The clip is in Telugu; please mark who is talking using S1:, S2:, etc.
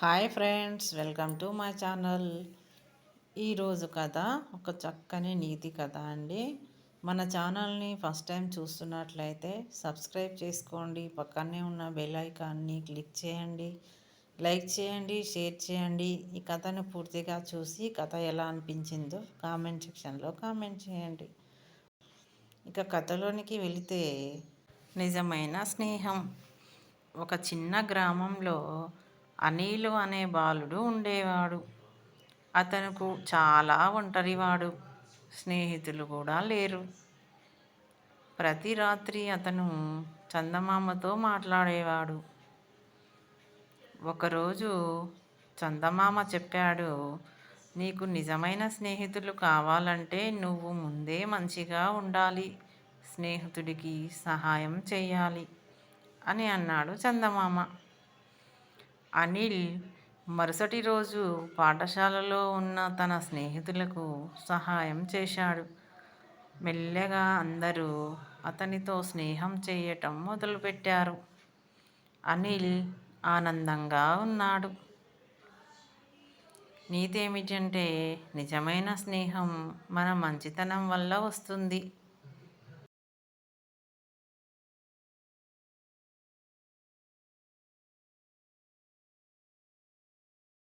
S1: Hi friends welcome to my channel. ఈరోజు కథ ఒక చక్కని నీతి కథ అండి. మన ఛానల్ని ఫస్ట్ టైం చూస్తున్నట్లయితే సబ్స్క్రైబ్ చేసుకోండి. పక్కనే ఉన్న బెల్ ఐకాన్ని క్లిక్ చేయండి. లైక్ చేయండి షేర్ చేయండి. ఈ కథను పూర్తిగా చూసి కథ ఎలా అనిపించిందో కామెంట్ సెక్షన్లో కామెంట్ చేయండి. ఇక కథలోనికి వెళితే నిజమైన స్నేహం. ఒక చిన్న గ్రామంలో అనిలు అనే బాలుడు ఉండేవాడు. అతనుకు చాలా ఒంటరివాడు. స్నేహితులు కూడా లేరు. ప్రతి రాత్రి అతను చందమామతో మాట్లాడేవాడు. ఒకరోజు చందమామ చెప్పాడు నీకు నిజమైన స్నేహితులు కావాలంటే నువ్వు ముందే మంచిగా ఉండాలి. స్నేహితుడికి సహాయం చేయాలి అని అన్నాడు చందమామ. అనిల్ మరుసటి రోజు పాఠశాలలో ఉన్న తన స్నేహితులకు సహాయం చేశాడు. మెల్లగా అందరూ అతనితో స్నేహం చేయటం మొదలుపెట్టారు. అనిల్ ఆనందంగా ఉన్నాడు. నీతేమిటంటే నిజమైన స్నేహం మన మంచితనం వల్ల వస్తుంది.